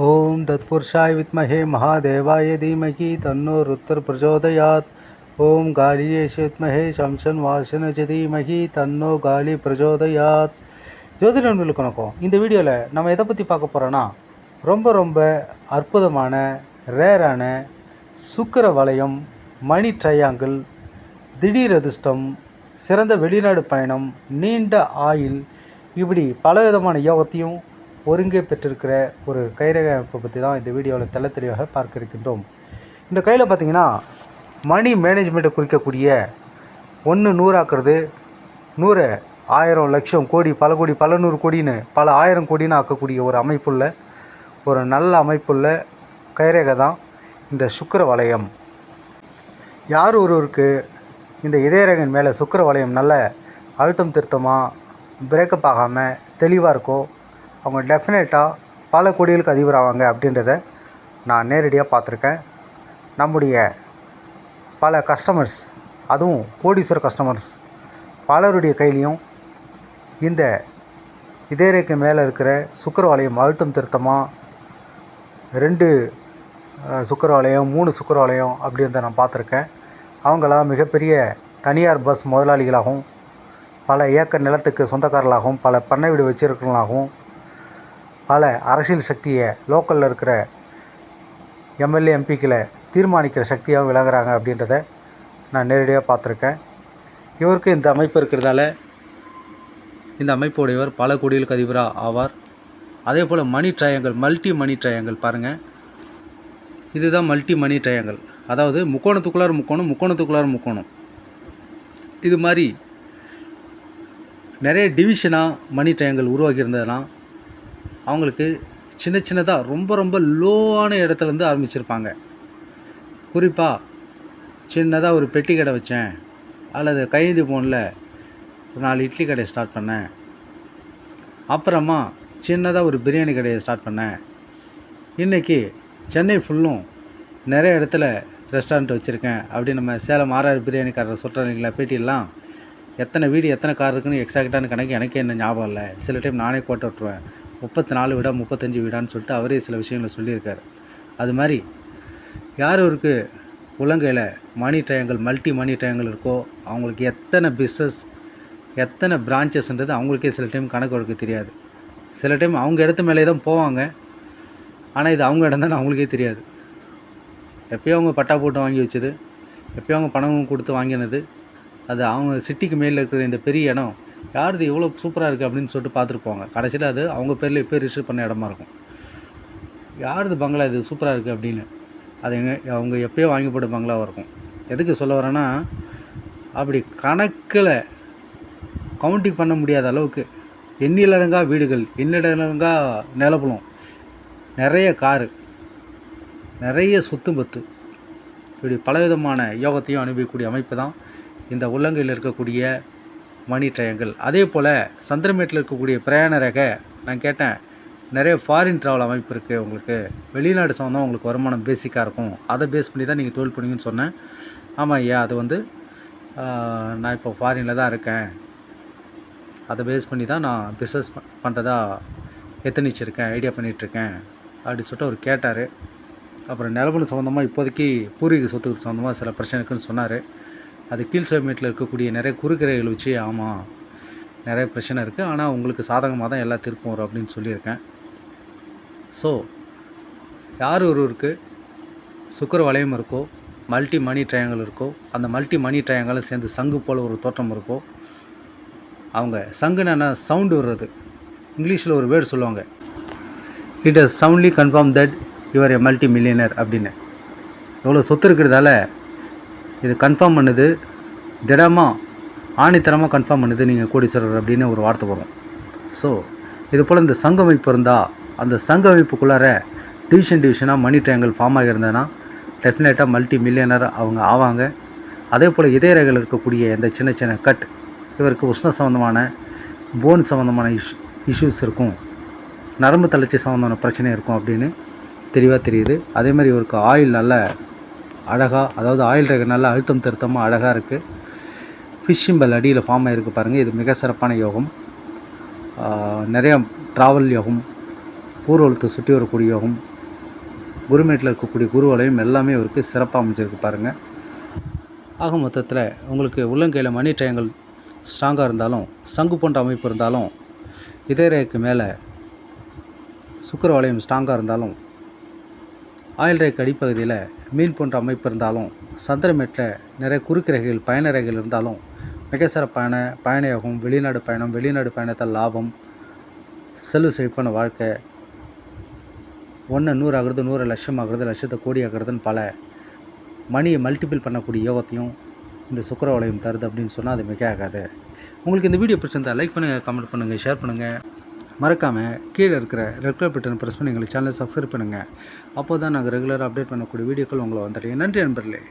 ஓம் தத்புருஷாய் வித்மஹே மகாதேவாய தீமகி தன்னோ ருத்தர் பிரச்சோதயாத். ஓம் காளியேஷ வித்மஹே சம்சன் வாசனஜ தீமகி தன்னோ காலி பிரச்சோதயாத். ஜோதிட நண்பர்களுக்கு வணக்கம். இந்த வீடியோவில் நம்ம எதை பற்றி பார்க்க போகிறோன்னா ரொம்ப ரொம்ப அற்புதமான ரேரான சுக்கர வளையம் மணி ட்ரையாங்கிள் திடீர் அதிர்ஷ்டம் சிறந்த வெளிநாடு பயணம் நீண்ட ஆயுள் இப்படி பலவிதமான யோகத்தையும் ஒருங்கே பெற்றிருக்கிற ஒரு கைரக அமைப்பை பற்றி தான் இந்த வீடியோவில் தெள்ள தெளிவாக பார்க்க இருக்கின்றோம் இந்த கையில் பார்த்தீங்கன்னா மணி மேனேஜ்மெண்ட்டை குறிக்கக்கூடிய ஒன்று நூறாக்குறது நூறு ஆயிரம் லட்சம் கோடி பல கோடி பல நூறு கோடின்னு பல ஆயிரம் கோடின்னு ஆக்கக்கூடிய ஒரு அமைப்புள்ள ஒரு நல்ல அமைப்புள்ள கைரேகை தான் இந்த சுக்கர வளையம் யார் ஒருவருக்கு இந்த இதயரேகன் மேலே சுக்கிர வளையம் நல்ல அழுத்தம் திருத்தமாக பிரேக்கப் ஆகாமல் தெளிவாக இருக்கோ அவங்க டெஃபினட்டாக பல கோடிகளுக்கு அதிபர் ஆவாங்க அப்படின்றத நான் நேரடியாக பார்த்துருக்கேன். நம்முடைய பல கஸ்டமர்ஸ் அதுவும் கோடீஸ்வர கஸ்டமர்ஸ் பலருடைய கையிலையும் இந்த இதயரேகை மேலே இருக்கிற சுக்கரவாலயம் அழுத்தம் திருத்தமாக ரெண்டு சுக்கரவாலயம் மூணு சுக்கரவாலயம் அப்படின்றத நான் பார்த்துருக்கேன். அவங்களாம் மிகப்பெரிய தனியார் பஸ் முதலாளிகளாகவும் பல ஏக்கர் நிலத்துக்கு சொந்தக்காரர்களாகவும் பல பண்ணை வீடு வச்சிருக்கிறவங்களாகவும் பல அரசியல் சக்தியை லோக்கலில் இருக்கிற எம்எல்ஏ எம்பிக்களை தீர்மானிக்கிற சக்தியாக விளங்குறாங்க அப்படின்றத நான் நேரடியாக பார்த்துருக்கேன். இவருக்கு இந்த அமைப்பு இருக்கிறதால இந்த அமைப்புடையவர் பல கோடிகளுக்கு அதிபராக ஆவார். அதே போல் money triangle multi money triangle பாருங்கள் இதுதான் மல்டி மணி ட்ரையாங்கல் அதாவது முக்கோணத்துக்குள்ளார முக்கோணம் முக்கோணத்துக்குள்ளார முக்கோணம். இது மாதிரி நிறைய டிவிஷனாக மணி ட்ரையாங்கல் உருவாக்கி இருந்ததுன்னா அவங்களுக்கு சின்ன சின்னதாக ரொம்ப ரொம்ப லோவான இடத்துலேருந்து ஆரம்பிச்சிருப்பாங்க. குறிப்பாக சின்னதாக ஒரு பெட்டி கடை வச்சேன். அல்லது கையெழுதி போனில் ஒரு நாலு இட்லி கடையை ஸ்டார்ட் பண்ணேன். அப்புறமா சின்னதாக ஒரு பிரியாணி கடையை ஸ்டார்ட் பண்ணேன். இன்றைக்கி சென்னை ஃபுல்லும் நிறைய இடத்துல ரெஸ்டாரண்ட் வச்சுருக்கேன். அப்படி நம்ம சேலம் ஆறாறு பிரியாணிக்காரரை சொல்கிறாங்களா பேட்டியெல்லாம்? எத்தனை வீடு எத்தனை கார் இருக்குன்னு எக்ஸாக்டான கணக்கு எனக்கே என்ன ஞாபகம் இல்லை. சில டைம் நானே போட்டு விட்ருவேன் முப்பத்தி நாலு வீடா முப்பத்தஞ்சு வீடான்னு சொல்லிட்டு அவரே சில விஷயங்களை சொல்லியிருக்காரு. அது மாதிரி யார் ஒருக்கு உலங்கையில் money triangle multi money triangle இருக்கோ அவங்களுக்கு எத்தனை பிஸ்னஸ் எத்தனை பிரான்ச்சஸ்ன்றது அவங்களுக்கே சில டைம் கணக்கு வழக்கு தெரியாது. சில டைம் அவங்க இடத்து மேலே தான் போவாங்க. ஆனால் இது அவங்க இடம் தான் அவங்களுக்கே தெரியாது. எப்போயோ அவங்க பட்டா போட்டு வாங்கி வச்சது எப்போயோ அவங்க பணமும் கொடுத்து வாங்கினது அது அவங்க சிட்டிக்கு மேலே இருக்கிற இந்த பெரிய இடம் யாருது இவ்வளோ சூப்பராக இருக்குது அப்படின்னு சொல்லிட்டு பார்த்துட்டு போவாங்க கடைசியில் அது அவங்க பேரில் இப்போ ரிஜிஸ்டர் பண்ண இடமா இருக்கும். யாருது பங்களா இது சூப்பராக இருக்குது அப்படின்னு. அது எங்கே அவங்க எப்போயோ வாங்கி போட்ட பங்களாவாக இருக்கும். எதுக்கு சொல்ல வரேன்னா அப்படி கணக்கில் கவுண்டிங் பண்ண முடியாத அளவுக்கு எண்ணிலடங்கா வீடுகள் எண்ணிலடங்கா நிலப்பலம் நிறைய காரு நிறைய சொத்து பத்து. இப்படி பலவிதமான யோகத்தையும் அனுபவிக்கக்கூடிய அமைப்பு தான் இந்த உள்ளங்கையில் இருக்கக்கூடிய மணி ட்ரையாங்கிள் அதே போல் சந்திரமேட்டில் இருக்கக்கூடிய பிரயாண ரேகை நான் கேட்டேன். நிறைய ஃபாரின் ட்ராவல் அமைப்பு இருக்குது உங்களுக்கு வெளிநாடு சம்மந்தம் உங்களுக்கு வருமானம் பேசிக்காக இருக்கும். அதை பேஸ் பண்ணி தான் நீங்கள் தொழில் பண்ணுவீங்கன்னு சொன்னேன். ஆமாம் ஐயா அது வந்து நான் இப்போ ஃபாரினில் தான் இருக்கேன். அதை பேஸ் பண்ணி தான் நான் பிஸ்னஸ் பண்ணுறதா எத்தனிச்சிருக்கேன் ஐடியா பண்ணிகிட்ருக்கேன் அப்படி சொல்லிட்டு அவர் கேட்டார். அப்புறம் நிலபுலம் சம்மந்தமாக இப்போதைக்கு பூர்வீக சொத்துக்கு சம்மந்தமாக சில பிரச்சனை இருக்குன்னு சொன்னார். அது கீழ் சமயத்தில் இருக்கக்கூடிய நிறைய குறுக்கிறைகள் வச்சு ஆமாம் நிறைய பிரச்சனை இருக்குது ஆனால் உங்களுக்கு சாதகமாக தான் எல்லா தீர்ப்பும் வரும் அப்படின்னு சொல்லியிருக்கேன். ஸோ யார் ஒருவருக்கு சுக்கர வளையம் இருக்கோ மல்டி மணி ட்ரையாங்கல் இருக்கோ அந்த மல்டி மணி ட்ரையாங்கலும் சேர்ந்து சங்கு போல் ஒரு தோற்றம் இருக்கோ அவங்க சங்குனா சவுண்டு வர்றது இங்கிலீஷில் ஒரு வேர்டு சொல்லுவாங்க. It has soundly confirm that your a multi millionaire அப்படின்னு. எவ்வளோ சொத்து இருக்கிறதால இது கன்ஃபார்ம் பண்ணுது திடமாக ஆணித்தனமாக கன்ஃபார்ம் பண்ணுது நீங்கள் கோடீஸ்வரர் அப்படின்னு ஒரு வார்த்தை வரும். ஸோ இது போல் இந்த சங்கமைப்பு இருந்தால் அந்த சங்கமைப்புக்குள்ளார டிவிஷன் டிவிஷனாக மணி ட்ரையாங்கல் ஃபார்ம் ஆகியிருந்தேன்னா டெஃபினட்டாக மல்டி மில்லியனர் அவங்க ஆவாங்க. அதே போல் இதயரேகையில் இருக்கக்கூடிய இந்த சின்ன சின்ன கட் இவருக்கு உஷ்ண சம்மந்தமான போன் சம்மந்தமான இஷ் இஷ்யூஸ் இருக்கும். நரம்பு தளர்ச்சி சம்மந்தமான பிரச்சனை இருக்கும் அப்படின்னு தெளிவாக தெரியுது. அதே மாதிரி இவருக்கு ஆயில் நல்ல அழகாக அதாவது ஆயில் ரேகை நல்ல அழுத்தம் திருத்தமாக அழகாக இருக்குது ஃபிஷ் சிம்பல் அடியில் ஃபார்ம் ஆகிருக்கு பாருங்கள் இது மிக சிறப்பான யோகம். நிறையா நிறைய ட்ராவல் யோகம் ஊர்வலத்தை சுற்றி வரக்கூடிய யோகம் குருமேட்டில் இருக்கக்கூடிய குருவலையும் எல்லாமே இவருக்கு சிறப்பாக அமைஞ்சிருக்கு பாருங்கள் ஆக மொத்தத்தில் உங்களுக்கு உள்ளங்கையில் மணி டயங்கள் ஸ்ட்ராங்காக இருந்தாலும் சங்கு போன்ற அமைப்பு இருந்தாலும் இதயரேக்கு மேலே சுக்கர வளையம் ஸ்ட்ராங்காக இருந்தாலும் ஆயில் ரேக் அடிப்பகுதியில் மீன் போன்ற அமைப்பு இருந்தாலும் சந்திரமேட்டில் நிறைய குறுக்கு ரேகைகள் பயண ரேகைகள் இருந்தாலும் மிக சிறப்பான பயணியாகும் வெளிநாடு பயணம் வெளிநாடு பயணத்தால் லாபம் செல்வ செழிப்பான வாழ்க்கை. ஒன்று நூறு ஆகிறது நூறு லட்சம் ஆகிறது லட்சத்தை கோடி ஆகிறதுன்னு பல மணியை மல்டிபிள் பண்ணக்கூடிய யோகத்தையும் இந்த சுக்கர வளையம் தருது அப்படின்னு சொன்னால் அது மிக ஆகாது. உங்களுக்கு இந்த வீடியோ பிடிச்சிருந்தால் லைக் பண்ணுங்கள் கமெண்ட் பண்ணுங்கள் ஷேர் பண்ணுங்கள் மறக்காமல் கீழே இருக்கிற ரெகுலர் பட்டன் ப்ரெஸ் பண்ணி எங்களை சேனலை சப்ஸ்கிரைப் பண்ணுங்கள் அப்போ தான் நாங்கள் ரெகுலராக அப்டேட் பண்ணக்கூடிய வீடியோக்கள் உங்களை வந்துடுறேன் நன்றி நண்பர்களே.